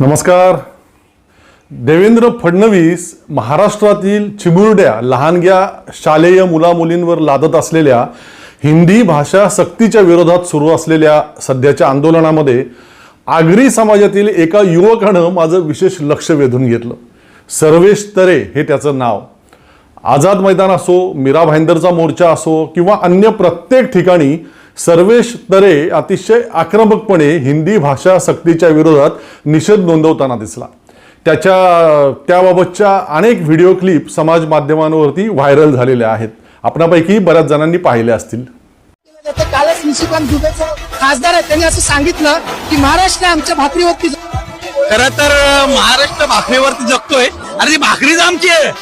नमस्कार. देवेंद्र फडणवीस महाराष्ट्रातील चिमुरड्या लहानग्या शालेय मुलामुलींवर लादत असलेल्या हिंदी भाषा सक्तीच्या विरोधात सुरू असलेल्या सध्याच्या आंदोलनामध्ये आगरी समाजातील एका युवकानं माझं विशेष लक्ष वेधून घेतलं. सर्वेश तरे हे त्याचं नाव. आझाद मैदान असो मीरा भाईंदरचा मोर्चा असो किंवा अन्य प्रत्येक ठिकाणी सर्वेश तरे अतिशय आक्रमकपणे हिंदी भाषा सक्तीच्या विरोधात निषेध नोंदवताना दिसला. त्याच्या त्याबाबतच्या अनेक व्हिडिओ क्लिप समाज माध्यमांवरती व्हायरल झालेल्या आहेत. आपणापैकी बऱ्याच जणांनी पाहिल्या असतील. तर कालच निशिकांत दुबेचा खासदार आहे त्यांनी असं सांगितलं की महाराष्ट्र आमच्या भाकरीवरती खर तर महाराष्ट्र भाकरीवरती जगतोय. आणि ती भाकरीच आमची आहे.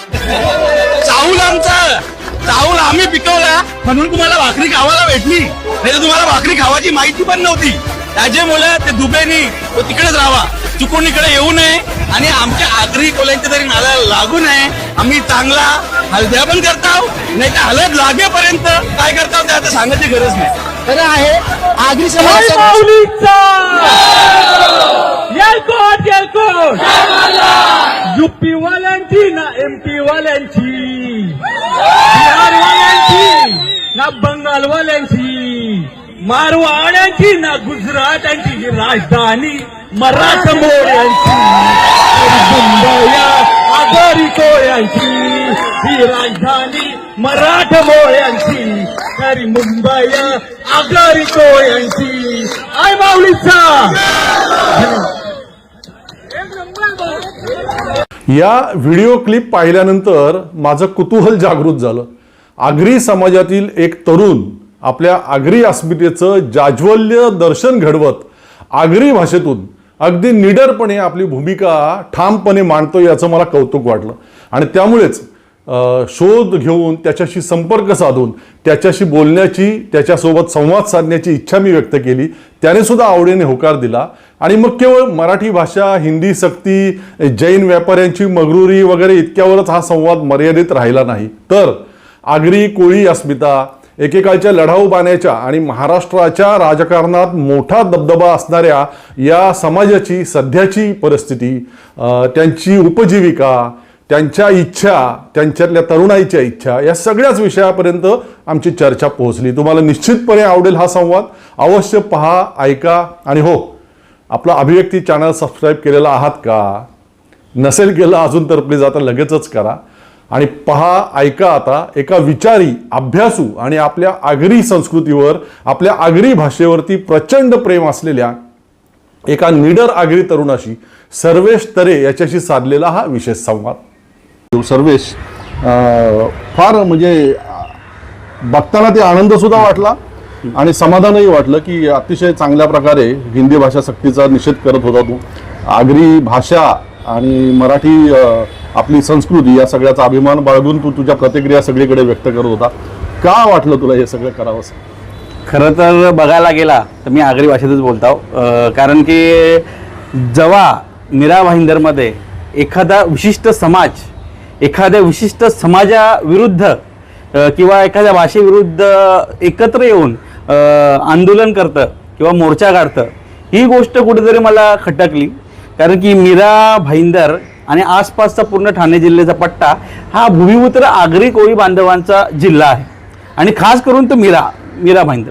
चाऊल आमचा. चाऊल आम्ही पिकवला म्हणून तुम्हाला भाकरी खावायला भेटली. नाही तर तुम्हाला भाकरी खावायची माहिती पण नव्हती. त्याच्यामुळे ते दुबेनी तो तिकडेच राहावा. चुकून इकडे येऊ नये आणि आमच्या आगरी कोल्यांच्या तरी नाला लागू नये. आम्ही चांगला हलद्या पण करताव नाही तर हलद लागेपर्यंत काय करताव ते आता सांगायची गरज नाही. खरं आहे. आगरी समाजाचा युपी वाल्यांची ना एमपी वाल्यांची बिहार वाल्यांची ना बंगाल वाल्यांची मारवाड्यांची ना गुजरातांची ही राजधानी मराठमोळ्यांची मुंबया आगरी कोळ्यांची ही राजधानी मराठमोळ्यांची. तरी मुंबई आगरी यांची आय माऊलीचा. या व्हिडिओ क्लिप पाहिल्यानंतर माझं कुतूहल जागृत झालं. आगरी समाजातील एक तरुण आपल्या आगरी अस्मितेचं जाज्वल्य दर्शन घडवत आगरी भाषेतून अगदी निडरपणे आपली भूमिका ठामपणे मांडतो याचं मला कौतुक वाटलं. आणि त्यामुळेच शोध घेऊन त्याच्याशी संपर्क साधून त्याच्याशी बोलण्याची त्याच्यासोबत संवाद साधण्याची इच्छा मी व्यक्त केली. त्याने सुद्धा आवडीने होकार दिला. आणि मग केवळ मराठी भाषा हिंदी सक्ती जैन व्यापाऱ्यांची मगरुरी वगैरे इतक्यावरच हा संवाद मर्यादित राहिला नाही. तर आगरी कोळी अस्मिता एकेकाळच्या लढाऊ बाण्याच्या आणि महाराष्ट्राच्या राजकारणात मोठा दबदबा असणाऱ्या या समाजाची सध्याची परिस्थिती त्यांची उपजीविका त्यांच्या इच्छा त्यांच्यातल्या तरुणाईच्या इच्छा या सगळ्याच विषयापर्यंत आमची चर्चा पोहोचली. तुम्हाला निश्चितपणे आवडेल हा संवाद. अवश्य पहा ऐका आणि हो आपला अभिव्यक्ती चॅनल सबस्क्राईब केलेला आहात का? नसेल केलं अजून तर प्लीज आता लगेचच करा. आणि पहा ऐका आता एका विचारी अभ्यासू आणि आपल्या आगरी संस्कृतीवर आपल्या आगरी भाषेवरती प्रचंड प्रेम असलेल्या एका निडर आगरी तरुणाशी सर्वेश तरे याच्याशी साधलेला हा विशेष संवाद. सर्वेश फार म्हणजे बघताना ते आनंद सुद्धा वाटला आणि समाधानही वाटलं की अतिशय चांगल्या प्रकारे हिंदी भाषा सक्तीचा निषेध करत होता तू. आगरी भाषा आणि मराठी आपली संस्कृती या सगळ्याचा अभिमान बाळगून तू तुझ्या प्रतिक्रिया सगळीकडे व्यक्त करत होता. का वाटलं तुला हे सगळं करावंसं खरं तर बघायला गेला तर मी आगरी भाषेतच बोलतो कारण की जेव्हा निरा भाईंदरमध्ये एखादा विशिष्ट समाज एखाद्या विशिष्ट समाजाविरुद्ध किंवा एखाद्या भाषेविरुद्ध एकत्र येऊन आंदोलन करतं किंवा मोर्चा काढतं ही गोष्ट कुठेतरी मला खटकली. कारण की मीरा भाईंदर आणि आसपासचा पूर्ण ठाणे जिल्ह्याचा पट्टा हा भूमिपुत्र आगरी कोळी बांधवांचा जिल्हा आहे. आणि खास करून तो मीरा मीरा भाईंदर.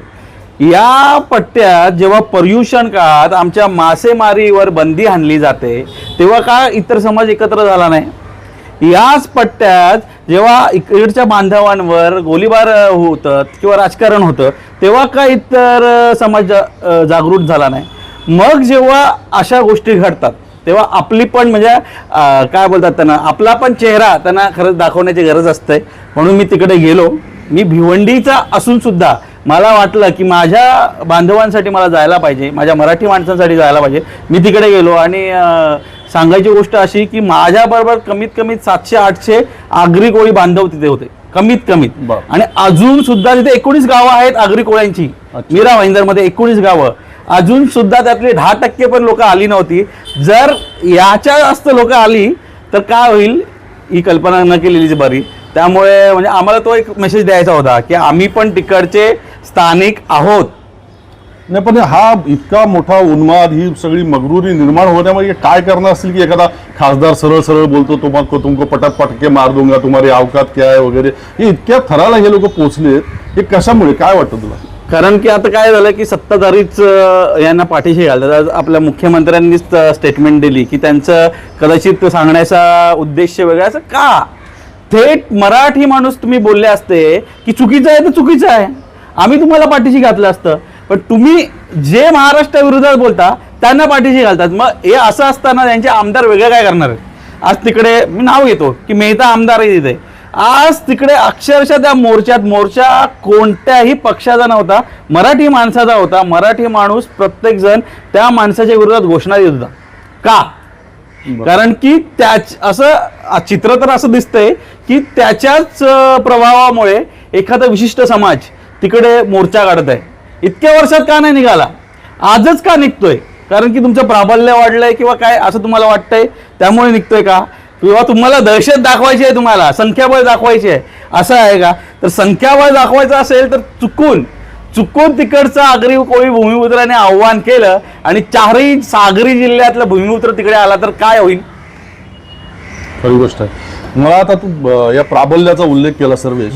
या पट्ट्यात जेव्हा पर्युषण काळात आमच्या मासेमारीवर बंदी आणली जाते तेव्हा का इतर समाज एकत्र झाला नाही. याच पट्ट्यात जेव्हा इकडच्या बांधवांवर गोळीबार होतं किंवा राजकारण होतं तेव्हा का इतर समाज जागृत झाला नाही. मग जेव्हा अशा गोष्टी घडतात तेव्हा आपली पण म्हणजे काय बोलतात त्यांना आपला पण चेहरा त्यांना खरंच दाखवण्याची गरज असते. म्हणून मी तिकडे गेलो. मी भिवंडीचा असून सुद्धा मला वाटलं की माझ्या बांधवांसाठी मला जायला पाहिजे माझ्या मराठी माणसांसाठी जायला पाहिजे. मी तिकडे गेलो आणि सांगायची गोष्ट अशी की माझ्याबरोबर कमीत कमी सातशे आठशे आगरी कोळी बांधव तिथे होते. कमीत कमीत. आणि अजून सुद्धा तिथे एकोणीस गावं आहेत आगरी कोळ्यांची. मीरा भाईंदरमध्ये एकोणीस गावं. अजून सुद्धा त्यातली दहा टक्के पण लोक आली नव्हती. जर याच्या जास्त लोक आली तर काय होईल? ही कल्पना न केलेलीच बरी. त्यामुळे म्हणजे आम्हाला तो एक मेसेज द्यायचा होता की आम्ही पण तिकडचे स्थानिक आहोत. नाही पण हा इतका मोठा उन्माद ही सगळी मगरुरी निर्माण होण्यामध्ये काय करणार असतील की एखादा खासदार सरळ सरळ बोलतो तुम्हाला तुमको पटात पटके मार दूंगा तुम्हारी अवकात क्या आहे वगैरे. हे इतक्या थराला हे लोक पोहोचलेत हे कशामुळे? काय वाटतं तुला? कारण की आता काय झालं की सत्ताधारीच यांना पाठीशी घालतात. आज आपल्या मुख्यमंत्र्यांनीच स्टेटमेंट दिली की त्यांचं कदाचित सांगण्याचा उद्देश वेगळा. असं का? थेट मराठी माणूस तुम्ही बोलले असते की चुकीचं आहे तर चुकीचं आहे. आम्ही तुम्हाला पाठीशी घातलं असतं. पण तुम्ही जे महाराष्ट्राविरोधात बोलता त्यांना पाठीशी घालतात. मग हे असं असताना त्यांचे आमदार वेगळे काय करणार? आहेत आज तिकडे मी नाव घेतो की मेहता आमदार आहे तिथे. आज तिकडे अक्षरशः त्या मोर्चात मोर्चा कोणत्याही पक्षाचा नव्हता मराठी माणसाचा होता. मराठी माणूस प्रत्येक जण त्या माणसाच्या विरोधात घोषणा देत होता. का? कारण की त्याच असं चित्र तर असं दिसतंय की त्याच्याच प्रभावामुळे एखादा विशिष्ट समाज तिकडे मोर्चा काढत आहे. इतक्या वर्षात का नाही निघाला? आजच का निघतोय? कारण की तुमचं प्राबल्य वाढलंय किंवा काय असं तुम्हाला वाटतंय? त्यामुळे निघतोय का? किंवा तुम्हाला दहशत दाखवायची आहे तुम्हाला? संख्याबळ दाखवायची आहे? असं आहे का? तर संख्याबळ दाखवायचं असेल तर चुकून चुकून तिकडचं आगरी कोळी भूमिपुत्राने आव्हान केलं आणि चारही सागरी जिल्ह्यातला भूमिपुत्र तिकडे आला तर काय होईल? खरी गोष्ट आहे. मला आता तू या प्राबल्याचा उल्लेख केला सर्वेश.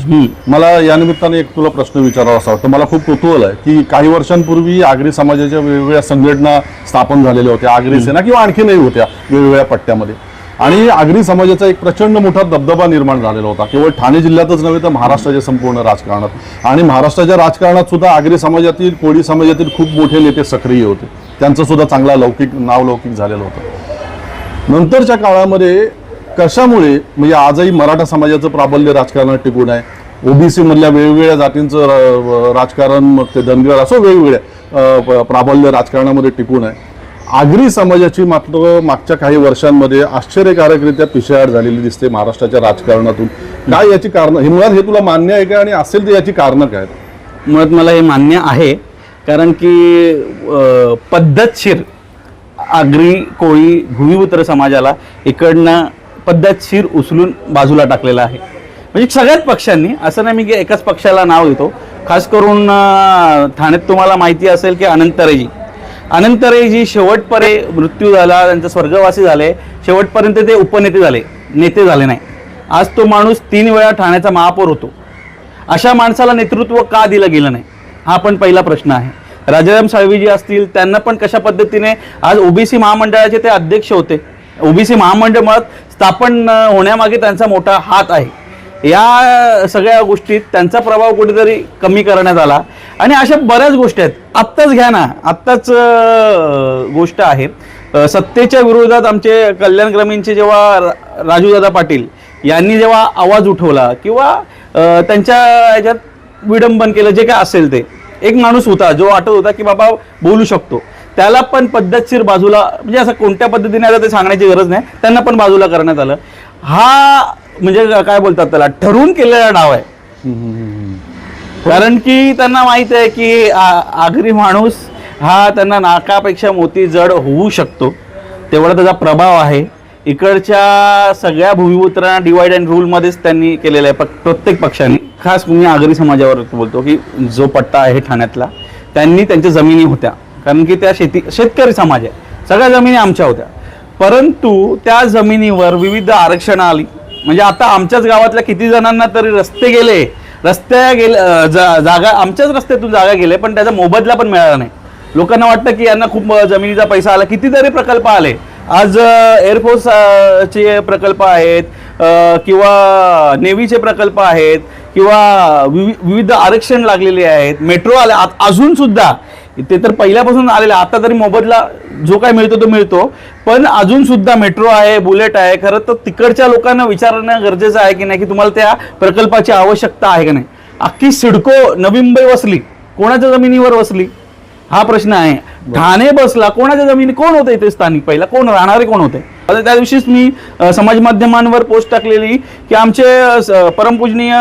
मला या निमित्ताने एक तुला प्रश्न विचारावा असा वाटतं. मला खूप कुतूहल आहे की काही वर्षांपूर्वी आगरी समाजाच्या वेगवेगळ्या संघटना स्थापन झालेल्या होत्या. आगरी सेना किंवा आणखीनही होत्या वेगवेगळ्या पट्ट्यामध्ये. आणि आगरी समाजाचा एक प्रचंड मोठा दबदबा निर्माण झालेला होता. केवळ ठाणे जिल्ह्यातच नव्हे तर महाराष्ट्राच्या संपूर्ण राजकारणात. आणि महाराष्ट्राच्या राजकारणात सुद्धा आगरी समाजातील कोळी समाजातील खूप मोठे नेते सक्रिय होते. त्यांचं सुद्धा चांगला लौकिक नावलौकिक झालेलं होतं. नंतरच्या काळामध्ये कशामुळे म्हणजे आजही मराठा समाजाचं प्राबल्य राजकारणात टिकून आहे? ओबीसी मधल्या वेगवेगळ्या जातींचं र- राजकारण मग ते धनगर असं वेगवेगळ्या प्राबल्य राजकारणामध्ये टिकून आहे. आगरी समाजाची मात्र मागच्या काही वर्षांमध्ये आश्चर्यकारकरित्या पिछेहाट झालेली दिसते महाराष्ट्राच्या राजकारणातून. काय याची कारण हे मुळात हे तुला मान्य आहे का? आणि असेल तर याची कारणं काय? आहेत? मुळात मला हे मान्य आहे. कारण की पद्धतशीर आगरी कोळी भूमिपुत्र समाजाला इकडनं पद्धतशीर उचलून बाजूला टाकलेला आहे. म्हणजे सगळ्याच पक्षांनी असं नाही मी की एकाच पक्षाला नाव देतो खास करून ठाण्यात तुम्हाला माहिती असेल की अनंतरेजी. अनंतरेजी शेवटपर्यंत मृत्यू झाला त्यांचं स्वर्गवासी झाले. शेवटपर्यंत ते उपनेते झाले नेते झाले नाही. आज तो माणूस तीन वेळा ठाण्याचा महापौर होतो. अशा माणसाला नेतृत्व का दिलं गेलं नाही? हा पण पहिला प्रश्न आहे. राजाराम साळवीजी असतील त्यांना पण कशा पद्धतीने आज ओबीसी महामंडळाचे ते अध्यक्ष होते. ओबीसी महामंडळ मुळात स्थापन होण्यामागे त्यांचा मोठा हात आहे. या सगळ्या गोष्टीत त्यांचा प्रभाव कुठेतरी कमी करण्यात आला. आणि अशा बऱ्याच गोष्टी आहेत. आत्ताच घ्या ना. आत्ताच गोष्ट आहे. सत्तेच्या विरोधात आमचे कल्याण ग्रामीणचे जेव्हा रा- राजूदादा पाटील यांनी जेव्हा आवाज उठवला किंवा त्यांच्या ह्याच्यात विडंबन केलं जे काय असेल ते. एक माणूस होता जो वाटत होता की बाबा बोलू शकतो. त्याला पण पद्धतशीर बाजूला म्हणजे असं कोणत्या पद्धतीने आता ते सांगण्याची गरज नाही त्यांना पण बाजूला करण्यात आलं. हा म्हणजे काय बोलतात त्याला ठरवून केलेला डाव आहे. कारण की त्यांना माहीत आहे की आ- आगरी माणूस हा त्यांना नाकापेक्षा मोती जड होऊ शकतो. तेवढा त्याचा प्रभाव आहे. इकडच्या सगळ्या भूमिपुत्रांना डिवाइड अँड रूलमध्येच त्यांनी केलेलं आहे प्रत्येक पक्षाने. खास मी आगरी समाजावर बोलतो की जो पट्टा आहे ठाण्यातला त्यांनी त्यांच्या जमिनी होत्या. कारण की त्या शेती शेतकरी समाज आहे. सगळ्या जमिनी आमच्या होत्या. परंतु त्या जमिनीवर विविध आरक्षणं आली. म्हणजे आता आमच्याच गावातल्या किती जणांना तरी रस्ते गेले. रस्त्या गेले जा- जागा आमच्याच रस्त्यातून जागा गेले पण त्याचा मोबदला पण मिळाला नाही. लोकांना वाटतं की यांना खूप जमिनीचा पैसा आला. कितीतरी प्रकल्प आले. आज एअरफोर्स चे प्रकल्प आहेत किंवा नेव्हीचे प्रकल्प आहेत किंवा विवि- विविध आरक्षण लागलेले आहेत. मेट्रो आले. अजूनसुद्धा ते तर पहिल्यापासून आलेलं आता तरी मोबदला जो काय मिळतो तो मिळतो. पण अजून सुद्धा मेट्रो आहे बुलेट आहे. खरं तर तिकडच्या लोकांना विचारणं गरजेचं आहे की नाही की तुम्हाला त्या प्रकल्पाची आवश्यकता आहे की नाही? अख्खी सिडको नवी मुंबई वसली. कोणाच्या जमिनीवर वसली? हा प्रश्न आहे. ठाणे बसला. कोणाच्या जमिनी कोण होते इथे स्थानिक पहिला? कोण? राहणारे कोण होते? आता त्या दिवशीच मी समाज माध्यमांवर पोस्ट टाकलेली की आमचे स- परमपूजनीय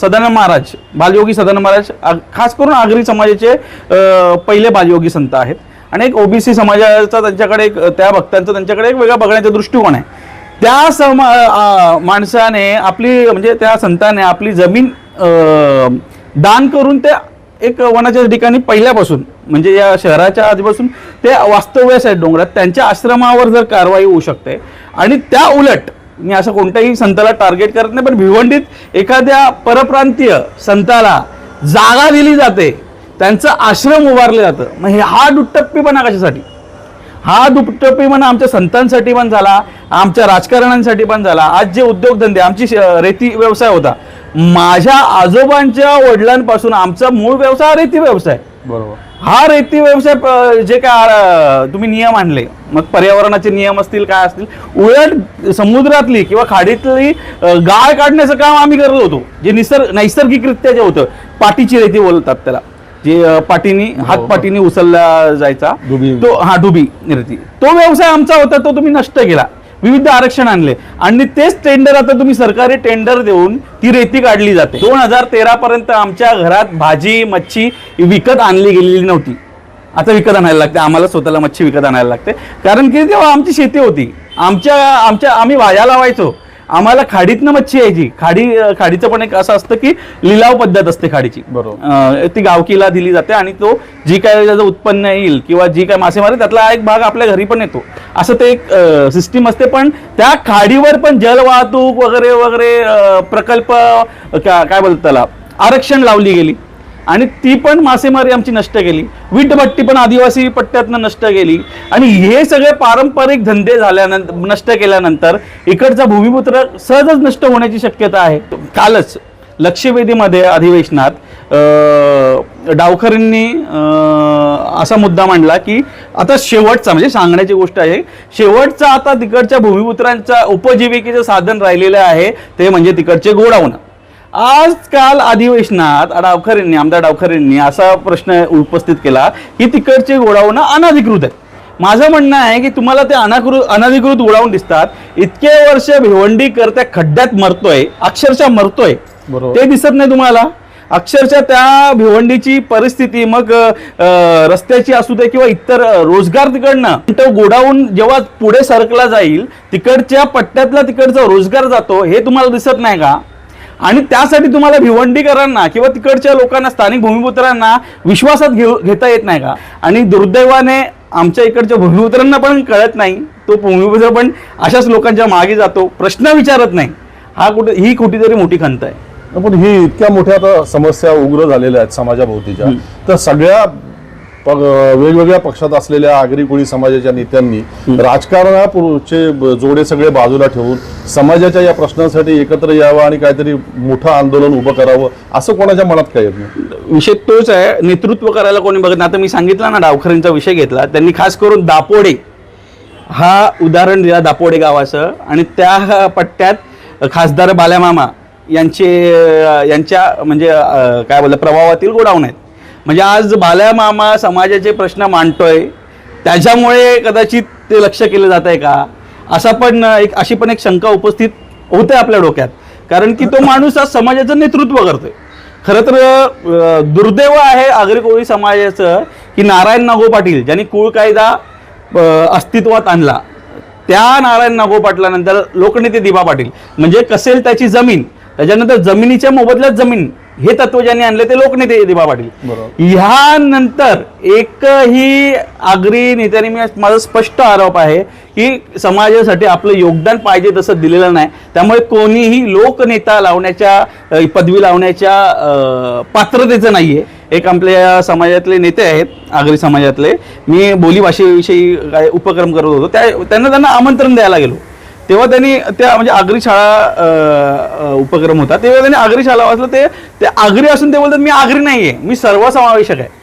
सदानंद महाराज बालयोगी सदानंद महाराज खास करून आगरी समाजाचे पहिले बालयोगी संत आहेत. आणि एक ओबीसी समाजाचा त्यांच्याकडे एक त्या भक्तांचा त्यांच्याकडे एक वेगळा बघण्याचा दृष्टिकोन आहे. त्या सम माणसाने आपली म्हणजे त्या संताने आपली जमीन दान करून त्या एक वनाच्या ठिकाणी पहिल्यापासून म्हणजे या शहराच्या आधीपासून ते वास्तव्यास आहेत डोंगरात. त्यांच्या आश्रमावर जर कारवाई होऊ शकते आणि त्या उलट मी असं कोणत्याही संताला टार्गेट करत नाही पण भिवंडीत एखाद्या परप्रांतीय संताला जागा दिली जाते त्यांचं आश्रम उभारलं जातं. मग हे हा दुट्टप्पीपणा कशासाठी? हा दुट्टप्पीपणा आमच्या संतांसाठी पण झाला आमच्या राजकारण्यांसाठी पण झाला. आज जे उद्योगधंदे आमची रेती व्यवसाय होता माझ्या आजोबांच्या वडिलांपासून आमचा मूळ व्यवसाय हा रेती व्यवसाय. बरोबर. हा रेती व्यवसाय जे काय तुम्ही नियम आणले. मग पर्यावरणाचे नियम असतील काय असतील उलट समुद्रातली किंवा खाडीतली गाळ काढण्याचं काम आम्ही करत होतो. जे निसर्ग नैसर्गिकरित्या जे होतं पाटीची रेती बोलतात त्याला. जे पाटीनी हात पाटीनी उचलला जायचा डुबी. तो हा डुबी रेती. तो व्यवसाय आमचा होता तो तुम्ही नष्ट केला. विविध आरक्षण आणले. आणि तेच टेंडर आता तुम्ही सरकारी टेंडर देऊन ती रेती काढली जाते. दोन हजार तेरा पर्यंत आमच्या घरात भाजी मच्छी विकत आणली गेलेली नव्हती. आता विकत आणायला लागते. आम्हाला स्वतःला मच्छी विकत आणायला लागते. कारण की तेव्हा आमची शेती होती. आमच्या आमच्या आम्ही भाज्या लावायचो. आम्हाला खाडीतनं मच्छी यायची. खाडी खाडीचं पण एक असं असतं की लिलाव पद्धत असते खाडीची. बरोबर. ती गावकीला दिली जाते आणि तो जी काय त्याचं उत्पन्न येईल किंवा जी काय मासेमारी त्यातला एक भाग आपल्या घरी पण येतो. असं ते एक सिस्टीम असते. पण त्या खाडीवर पण जलवाहतूक वगैरे वगैरे प्रकल्प काय बोलतात त्याला आरक्षण लावली गेली. आणि ती पण मासेमारी आमची नष्ट केली. वीटभट्टी पण आदिवासी पट्ट्यातनं नष्ट केली. आणि हे सगळे पारंपरिक धंदे झाल्यानंतर नष्ट केल्यानंतर इकडचा भूमिपुत्र सहजच नष्ट होण्याची शक्यता आहे. कालच लक्षवेधीमध्ये अधिवेशनात अं, डावखरेंनी असा मुद्दा मांडला की आता शेवटचा म्हणजे सांगण्याची गोष्ट आहे शेवटचा आता तिकडच्या भूमिपुत्रांचा उपजीविकेचं साधन राहिलेलं आहे ते म्हणजे तिकडचे गोडावणं आजकाल अधिवेशनात डावखरेंनी आमदार डावखरेंनी असा प्रश्न उपस्थित केला की तिकडचे गोडाऊन अनधिकृत आहेत. माझं म्हणणं आहे की तुम्हाला ते अनाकृत अनधिकृत गोडाऊन दिसतात. इतके वर्ष भिवंडीकर त्या खड्ड्यात मरतोय अक्षरशः मरतोय. ते दिसत नाही तुम्हाला? अक्षरशः त्या भिवंडीची परिस्थिती मग रस्त्याची असू दे किंवा इतर रोजगार तिकडनं तो गोडाऊन जेव्हा पुढे सरकला जाईल तिकडच्या पट्ट्यातला तिकडचा रोजगार जातो हे तुम्हाला दिसत नाही का? आणि त्यासाठी तुम्हाला भिवंडीकरांना किंवा तिकडच्या लोकांना स्थानिक भूमिपुत्रांना विश्वासात घेऊ घेता येत नाही का? आणि दुर्दैवाने आमच्या इकडच्या भूमिपुत्रांना पण कळत नाही. तो भूमिपुत्र पण अशाच लोकांच्या मागे जातो प्रश्न विचारत नाही. हा कुठे ही कुठेतरी मोठी खंत आहे. पण ही इतक्या मोठ्या आता समस्या उग्र झालेल्या आहेत समाजाभोवतीच्या. तर सगळ्या वेगवेगळ्या पक्षात असलेल्या आगरी कोळी समाजाच्या नेत्यांनी राजकारणापूर्वीचे जोडे सगळे बाजूला ठेवून समाजाच्या या प्रश्नांसाठी एकत्र यावं आणि काहीतरी मोठं आंदोलन उभं करावं असं कोणाच्या मनात काय येत नाही? विषय तोच आहे नेतृत्व करायला कोणी बघत नाही. आता मी सांगितलं ना डावखरेंचा विषय घेतला त्यांनी खास करून दापोडे हा उदाहरण दिला दापोडे गावाचं आणि त्या पट्ट्यात खासदार बाल्यामामा यांचे यांच्या म्हणजे काय बोलतात प्रभावातील गोडाऊन आहेत. म्हणजे आज बाल्यामामा समाजाचे प्रश्न मांडतोय. त्याच्यामुळे कदाचित ते लक्ष केलं जात आहे का? असा पण एक अशी पण एक शंका उपस्थित होते आपल्या डोक्यात. कारण की तो माणूस आज समाजाचं नेतृत्व करतोय. खरं तर दुर्दैव आहे आगरी कोळी समाजाचं की नारायण नागो पाटील ज्यांनी कुळ कायदा अस्तित्वात आणला. त्या नारायण नागो पाटलानंतर लोकनेते दिबा पाटील. म्हणजे कसेल त्याची जमीन? त्याच्यानंतर जमिनीच्या मोबदल्यात जमीन. हे तत्व ज्यांनी आणले ते लोकनेते दिबा पाटील. बरोबर. ह्यानंतर एकही आगरी नेत्याने मी माझा स्पष्ट आरोप आहे की समाजासाठी आपलं योगदान पाहिजे तसं दिलेलं नाही. त्यामुळे कोणीही लोकनेता लावण्याच्या पदवी लावण्याच्या पात्रतेचं नाहीये. एक आपल्या समाजातले नेते आहेत आगरी समाजातले. मी बोलीभाषेविषयी काय उपक्रम करत होतो. त्या त्यांना त्यांना आमंत्रण द्यायला गेलो. तेव्हा त्यांनी त्या म्हणजे आगरी शाळा उपक्रम होता. तेव्हा त्यांनी आगरी शाळा वाचलं ते ते आगरी असून ते बोलतात मी आगरी नाही आहे मी सर्वसमावेशक आहे.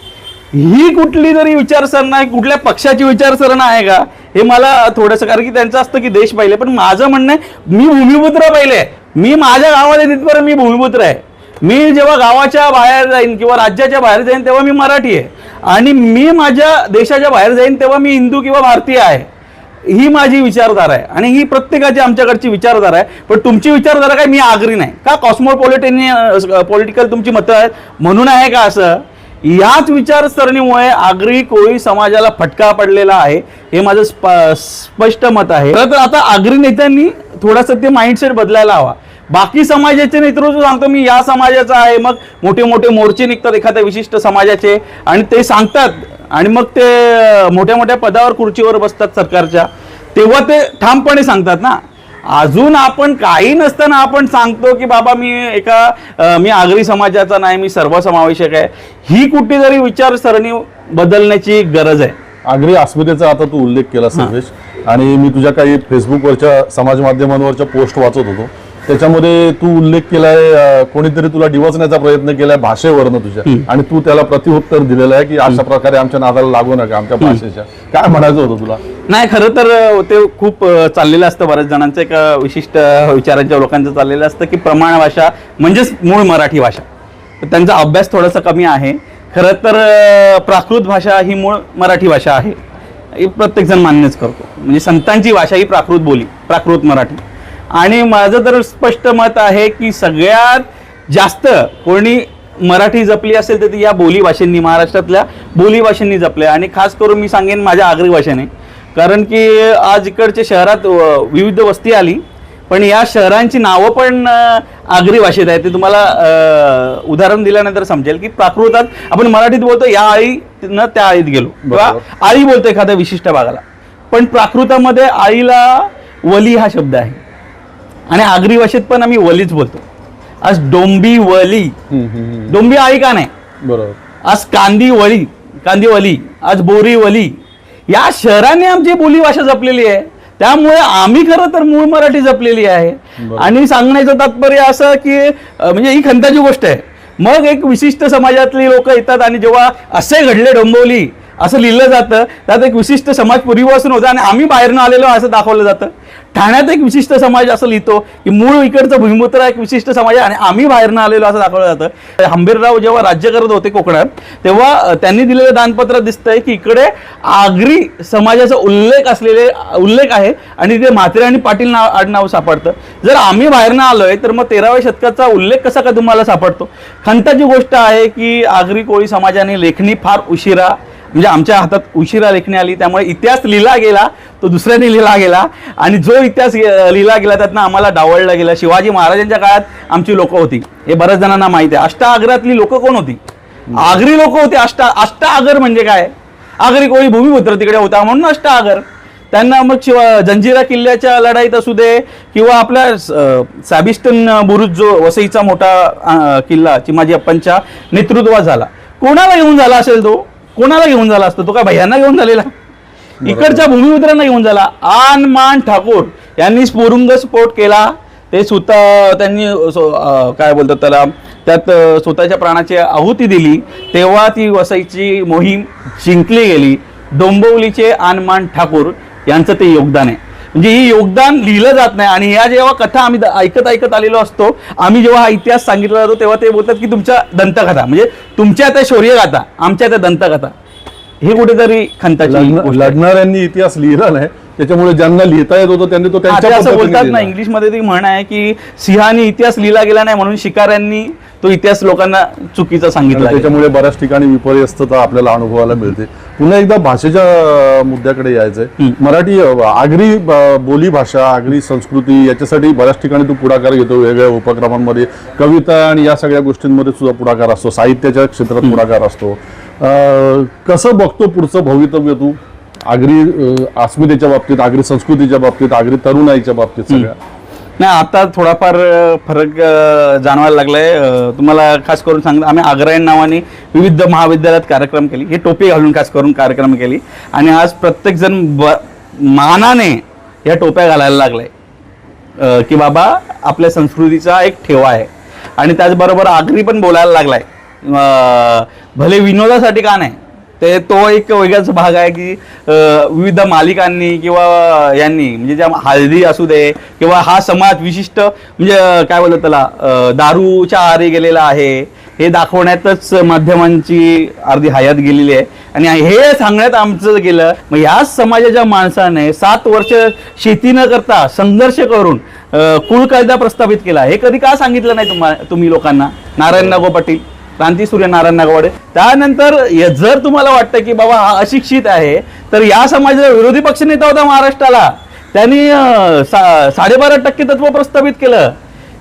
ही कुठली तरी विचारसरणा आहे कुठल्या पक्षाची विचारसरणा आहे का? हे मला थोडंसं कारण की त्यांचं असतं की देश पाहिले पण माझं म्हणणं आहे मी भूमिपुत्र पहिले. मी माझ्या गावाला तिथपर्यंत मी भूमिपुत्र आहे. मी जेव्हा गावाच्या बाहेर जाईन किंवा राज्याच्या बाहेर जाईन तेव्हा मी मराठी आहे. आणि मी माझ्या देशाच्या बाहेर जाईन तेव्हा मी हिंदू किंवा भारतीय आहे. ही माझी विचारधारा आहे आणि ही प्रत्येकाची आमच्याकडची विचारधारा आहे. पण तुमची विचारधारा काय मी आगरी नाही. का कॉस्मोपॉलिटनी पॉलिटिकल तुमची मतं आहेत? म्हणून आहे का असं? याच विचारसरणीमुळे आगरी कोळी समाजाला फटका पडलेला आहे. हे माझं स्प स्पष्ट मत आहे. खरं तर आता आगरी नेत्यांनी थोडासा ते माइंडसेट बदलायला हवा. बाकी समाजाचे नेतृत्व सांगतो मी या समाजाचा आहे. मग मोठे मोठे मोर्चे निघतात एखाद्या विशिष्ट समाजाचे आणि ते सांगतात आणि मग ते मोठ्या मोठ्या पदावर खुर्चीवर बसतात सरकारच्या. तेव्हा ते ठामपणे सांगतात ना. अजून आपण काही नसताना आपण सांगतो की बाबा मी एका मी आगरी समाजाचा नाही मी सर्वसमावेशक आहे. ही कुठेतरी विचारसरणी बदलण्याची गरज आहे. आगरी अस्मितेचा आता तू उल्लेख केला सर्वेश आणि मी तुझ्या काही फेसबुकवरच्या समाज माध्यमांवरच्या पोस्ट वाचत होतो. त्याच्यामध्ये तू उल्लेख केलाय कोणीतरी तुला डिवचण्याचा प्रयत्न केलाय भाषेवरनं तुझ्या. आणि तू त्याला प्रतिउत्तर दिलेलं आहे की अशा प्रकारे आमच्या नादाला लागू नका आमच्या भाषेच्या. काय म्हणायचं होतं तुला? नाही खरं तर ते खूप चाललेलं असतं. बऱ्याच जणांचं एक विशिष्ट विचारांच्या लोकांचं चाललेलं असतं की प्रमाण भाषा म्हणजेच मूळ मराठी भाषा. त्यांचा अभ्यास थोडासा कमी आहे. खरं तर प्राकृत भाषा ही मूळ मराठी भाषा आहे. हे प्रत्येकजण मान्यच करतो. म्हणजे संतांची भाषा ही प्राकृत बोली प्राकृत मराठी. आणि माझं तर स्पष्ट मत आहे की सगळ्यात जास्त कोणी मराठी जपली असेल तर ती या बोली भाषेंनी महाराष्ट्रातल्या बोली भाषेंनी जपल्या. आणि खास करून मी सांगेन माझ्या आगरी भाषेने. कारण की आज इकडच्या शहरात विविध वस्ती आली पण या शहरांची नावं पण आगरी भाषेत आहे ते तुम्हाला उदाहरण दिल्यानंतर समजेल की प्राकृतात आपण मराठीत बोलतो या आळी न त्या आळीत गेलो. किंवा. आळी बोलतो एखाद्या विशिष्ट भागाला. पण प्राकृतामध्ये आईला वली हा शब्द आहे. आणि आगरी भाषेत पण आम्ही वलीच बोलतो. आज डोंबी वली. डोंबी आई का नाही? बरोबर. आज कांदी वळी कांदी वली आज बोरी वली. या शहराने आमची बोली भाषा जपलेली आहे. त्यामुळे आम्ही खरं तर मूळ मराठी जपलेली आहे. आणि सांगण्याचं तात्पर्य असं की म्हणजे ही खंताची गोष्ट आहे. मग एक विशिष्ट समाजातली लोक येतात आणि जेव्हा असे घडले डोंबवली असं लिहिलं जातं. त्यात एक विशिष्ट समाज पूर्वीपासून होता आणि आम्ही बाहेरनं आलेलो असं दाखवलं जातं. ठाण्यात एक विशिष्ट समाज असं लिहितो की मूळ इकडचं भूमिपुत्र एक विशिष्ट समाज आहे आणि आम्ही बाहेरनं आलेलो असं दाखवलं जातं. हंबीरराव जेव्हा राज्य करत होते कोकणात तेव्हा त्यांनी दिलेलं दानपत्र दिसतंय की इकडे आगरी समाजाचा उल्लेख असलेले उल्लेख आहे आणि तिथे म्हात्रे आणि पाटील नाव आडनाव सापडतं. जर आम्ही बाहेरनं आलोय तर मग तेराव्या शतकाचा उल्लेख कसा का तुम्हाला सापडतो? खंताची गोष्ट आहे की आगरी कोळी समाजाने लेखणी फार उशिरा म्हणजे आमच्या हातात उशिरा लेखणी आली त्यामुळे इतिहास लिहिला गेला तो दुसऱ्याने लिहिला गेला. आणि जो इतिहास लिहिला गेला त्यातनं आम्हाला डावळला गेला. शिवाजी महाराजांच्या काळात आमची लोक होती. हे बऱ्याच जणांना माहिती आहे. अष्टाआगरातली लोक कोण होती? आगरी लोक होती. अष्टा अष्टाआगर म्हणजे काय? आगरी कोळी भूमिपुत्र तिकडे होता म्हणून अष्टाआगर त्यांना मग शिवा जंजिरा किल्ल्याच्या लढाईत असू दे किंवा आपल्या साबिस्टन सॅबिस्टन बुरुज जो वसईचा मोठा किल्ला चिमाजी अप्पांच्या नेतृत्वात झाला. कोणाला येऊन झाला असेल तो? कोणाला घेऊन झाला असतो? तो काय भैयांना घेऊन झालेला? इकडच्या भूमिपुत्रांना घेऊन झाला. आन मान ठाकूर यांनी स्फुरुंग स्फोट केला. ते स्वतः त्यांनी काय बोलतात त्याला? त्यात स्वतःच्या प्राणाची आहुती दिली. तेव्हा ती वसईची मोहीम जिंकली गेली. डोंबवलीचे आनमान ठाकूर यांचं ते योगदान आहे. म्हणजे ही योगदान लिहिलं जात नाही आणि ह्या जेव्हा कथा आम्ही ऐकत ऐकत आलेलो असतो आम्ही जेव्हा हा इतिहास सांगितला जातो तेव्हा ते बोलतात की तुमच्या दंतकथा म्हणजे तुमच्या त्या शौर्यगाथा आमच्या त्या दंतकथा हे कुठेतरी खंताची आहे. लढणाऱ्यांनी इतिहास लिहिला नाही त्याच्यामुळे ज्यांना लिहिता येत होतं त्यांनी तो त्यांच्या असं बोलतात ना. इंग्लिशमध्ये ती म्हण आहे की सिंहाने इतिहास लिहिला गेला नाही म्हणून शिकाऱ्यांनी तो इतिहास लोकांना चुकीचा सांगितला. त्याच्यामुळे बऱ्याच ठिकाणी विपर्यस्तता आपल्याला अनुभवायला मिळते. पुन्हा एकदा भाषेच्या मुद्द्याकडे यायचंय. मराठी आगरी बोली भाषा आगरी संस्कृती याच्यासाठी बऱ्याच ठिकाणी तू पुढाकार घेतो. वेगवेगळ्या उपक्रमांमध्ये कविता आणि या सगळ्या गोष्टींमध्ये सुद्धा पुढाकार असतो. साहित्याच्या क्षेत्रात पुढाकार असतो. कसं बघतो पुढचं भवितव्य तू? आगरी अस्मितेच्या बाबतीत आगरी संस्कृतीच्या बाबतीत आगरी तरुणाईच्या बाबतीत सगळ्या? नाही आता थोडाफार फरक जाणवायला लागलाय. तुम्हाला खास करून सांगतो आम्ही आग्रायण नावाने विविध महाविद्यालयात कार्यक्रम केली. हे टोपी घालून खास करून कार्यक्रम केली. आणि आज प्रत्येक जण ब मानाने या टोप्या घालायला लागलाय. की बाबा आपल्या संस्कृतीचा एक ठेवा आहे. आणि त्याचबरोबर आगरी पण बोलायला लागलाय. भले विनोदासाठी का नाही ते तो एक वेगळाच भाग आहे की विविध मालिकांनी किंवा यांनी म्हणजे ज्या हळदी असू दे किंवा हा समाज विशिष्ट म्हणजे काय बोलत त्याला दारूच्या आहारी गेलेला आहे हे दाखवण्यातच माध्यमांची अर्धी हयात गेलेली आहे. आणि हे सांगण्यात आमचं गेलं मग याच समाजाच्या माणसाने सात वर्ष शेती न करता संघर्ष करून कुळ कायदा प्रस्थापित केला हे कधी का सांगितलं नाही तुम्हाला तुम्ही लोकांना? नारायण नागो पाटील. क्रांती नारायण नागवाडे. त्यानंतर जर तुम्हाला वाटतं की बाबा हा अशिक्षित आहे तर या समाजाचा विरोधी पक्ष नेता होता महाराष्ट्राला. त्यांनी सा- साडेबारा टक्के तत्व प्रस्थापित केलं.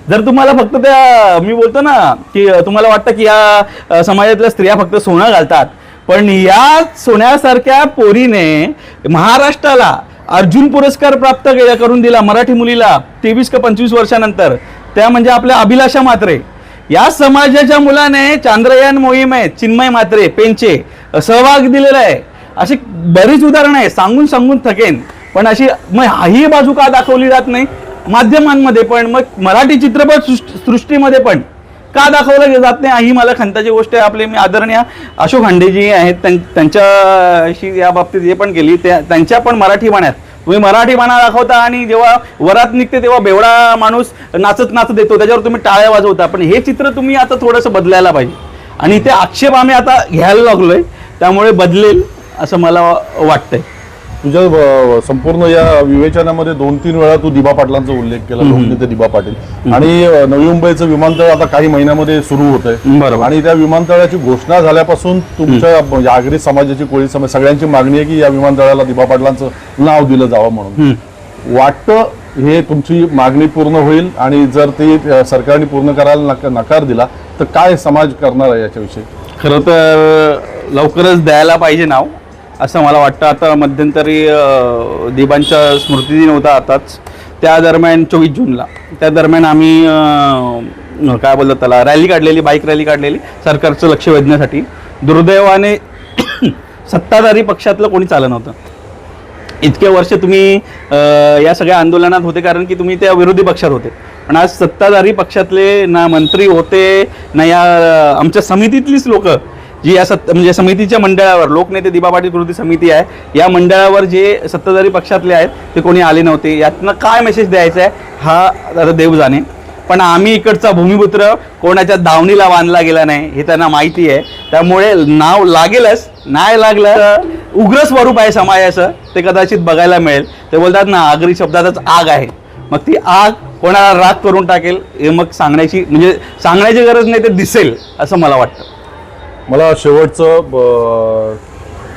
जर तुम्हाला फक्त त्या मी बोलतो ना की तुम्हाला वाटतं की या समाजातल्या स्त्रिया फक्त सोनं घालतात पण या सोन्यासारख्या पोरीने महाराष्ट्राला अर्जुन पुरस्कार प्राप्त करून दिला मराठी मुलीला तेवीस का पंचवीस वर्षानंतर. त्या म्हणजे आपल्या अभिलाषा मात्रे या समाजाच्या मुलाने चांद्रयान मोहीम आहे चिन्मय मात्रे पेंचे सहभाग दिलेला आहे. अशी बरीच उदाहरणं आहे सांगून सांगून थकेन. पण अशी मग ही बाजू का दाखवली जात नाही? माध्यमांमध्ये पण मग मराठी चित्रपट सृष्ट- सृष्टीमध्ये पण. का दाखवलं जात नाही? ही मला खंताची गोष्ट आहे. आपले मी आदरणीय अशोक हांडेजी आहेत त्यां- त्यांच्याशी या बाबतीत हे पण केली. त्या त्यांच्या पण मराठी बाण्यात तुम्ही मराठी माना दाखवता आणि जेव्हा वरात निघते तेव्हा बेवडा माणूस नाचत नाचत येतो त्याच्यावर तुम्ही टाळ्या वाजवता. पण हे चित्र तुम्ही आता थोडंसं बदलायला पाहिजे. आणि ते आक्षेप आम्ही आता घ्यायला लागलोय त्यामुळे बदलेल असं मला वाटतंय. तुझ्या संपूर्ण या विवेचनामध्ये दोन तीन वेळा तू दिबा पाटलांचा उल्लेख केला लोकनेते दिबा पाटील. आणि नवी मुंबईचं विमानतळ आता काही महिन्यामध्ये सुरू होत आहे. आणि त्या विमानतळाची घोषणा झाल्यापासून तुमच्या आगरी समाजाची कोळी समाज सगळ्यांची मागणी आहे की या विमानतळाला दिबा पाटलांचं नाव दिलं जावं म्हणून. वाटतं हे तुमची मागणी पूर्ण होईल आणि जर ते सरकारने पूर्ण करायला नक- नकार दिला तर काय समाज करणार आहे याच्याविषयी? खरं तर लवकरच द्यायला पाहिजे नाव. असं मला वाटतं. आता मध्यंतरी अं, दिबांचा स्मृतिदिन होता आताच. त्या दरम्यान चोवीस जूनला. त्या दरम्यान आम्ही काय बोलतात त्याला रॅली काढलेली बाईक रॅली काढलेली सरकारचं लक्ष वेधण्यासाठी. दुर्दैवाने सत्ताधारी पक्षातलं कोणी चालं नव्हतं. इतके वर्ष तुम्ही या सगळ्या आंदोलनात होते कारण की तुम्ही त्या विरोधी पक्षात होते. पण आज सत्ताधारी पक्षातले ना मंत्री होते ना या आमच्या समितीतलीच लोक जी या सत् म्हणजे समितीच्या मंडळावर लोकनेते दिबा पाटील कृती समिती आहे या मंडळावर जे सत्ताधारी पक्षातले आहेत ते कोणी आले नव्हते. यातनं काय मेसेज द्यायचा आहे हा आता देव जाणे. पण आम्ही इकडचा भूमिपुत्र कोणाच्या दावणीला बांधला गेला नाही हे त्यांना माहिती आहे. त्यामुळे नाव लागेलच नाही लागलं तर उग्र स्वरूप आहे समाजाचं ते कदाचित बघायला मिळेल. ते बोलतात ना आगरी शब्दातच आग आहे. मग ती आग कोणाला राग करून टाकेल हे मग सांगण्याची म्हणजे सांगण्याची गरज नाही ते दिसेल असं मला वाटतं. मला शेवटचं ब-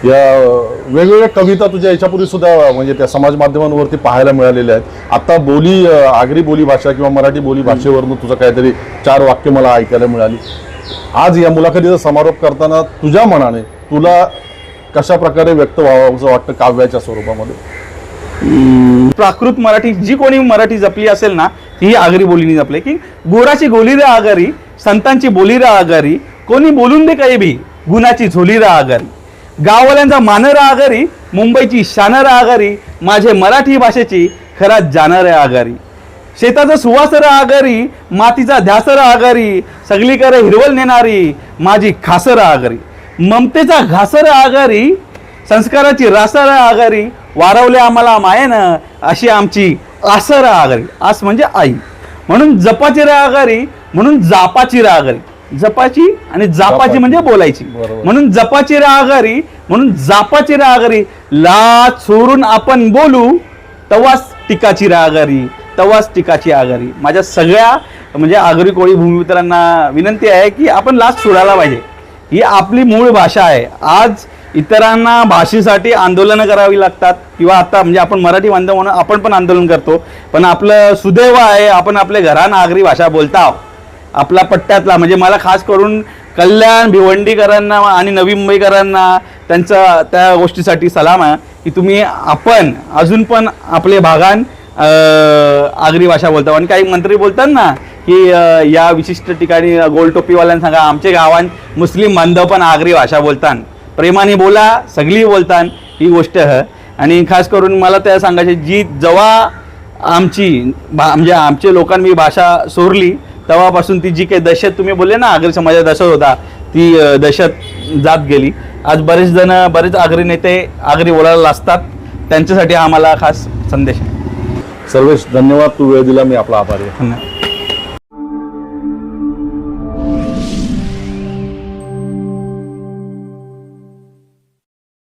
या वेगवेगळ्या कविता तुझ्या याच्यापूर्वी सुद्धा म्हणजे त्या समाज माध्यमांवरती पाहायला मिळालेल्या आहेत. आता बोली अ, आगरी बोली भाषा किंवा मराठी बोली भाषेवरनं तुझं काहीतरी चार वाक्य मला ऐकायला मिळाली. आज या मुलाखतीचा समारोप करताना तुझ्या मनाने तुला कशा प्रकारे व्यक्त व्हावं असं वाटतं काव्याच्या स्वरूपामध्ये? प्राकृत मराठी जी कोणी मराठी जपली असेल ना ती ही आगरी बोलीनी जपली. की गोराची गोली रे आगारी संतांची बोली रे आगारी कोणी बोलून दे काही भी गुणाची झोली रे गाववाल्यांचा मान रे मुंबईची शान रे माझे मराठी भाषेची खरा जाणार आहे आघारी शेताचा सुवास आघारी मातीचा ध्यास आघारी सगळीकडे हिरवल नेणारी माझी खासर आघारी ममतेचा घासर आघारी संस्काराची रासर आघारी वारवले आम्हाला मायेनं अशी आमची आसर आघारी आस म्हणजे आई म्हणून जपाची आगारी म्हणून जापाची आगारी जपाची आणि जापाची म्हणजे बोलायची. म्हणून जपाची आगारी म्हणून जापाची आगारी. ला चोरून आपण बोलू तवाच टिकाची आगारी तवाच टिकाची आगारी. माझ्या सगळ्या म्हणजे आगरी कोळी भूमिपुत्रांना विनंती आहे की आपण लाच सोडायला पाहिजे. ही आपली मूळ भाषा आहे. आज इतरांना भाषेसाठी आंदोलनं करावी लागतात किंवा आता म्हणजे आपण मराठी बांधव म्हणून आपण पण आंदोलन करतो. पण आपलं सुदैव आहे आपण आपल्या घरानं आगरी भाषा बोलता आहोत. आपला पट्ट्यातला म्हणजे मला खास करून कल्याण भिवंडीकरांना आणि नवी मुंबईकरांना त्यांचा त्या गोष्टीसाठी सलाम आहे की तुम्ही आपण अजून पण आपले भागान आगरी भाषा बोलतो. आणि काही मंत्री बोलतात ना की या विशिष्ट ठिकाणी गोल टोपीवाल्यांना सांगा आमच्या गावात मुस्लिम बांधव पण आगरी भाषा बोलतात. प्रेमाने बोला सगळी बोलतात ही गोष्ट आहे आणि खास करून मला त्या सांगायचे जी जवा आमची भा म्हणजे आमच्या लोकांनी भाषा सोरली तेव्हापासून ती जी काही दहशत तुम्ही बोलले ना आगरी समाजात दहशत होता ती दहशत जात गेली. आज बरेच जण बरेच आगरी नेते आगरी बोलायला लाजतात त्यांच्यासाठी हा मला खास संदेश आहे. सर्वेश धन्यवाद. तू वेळ दिला मी आपला आभारी आहे. धन्यवाद.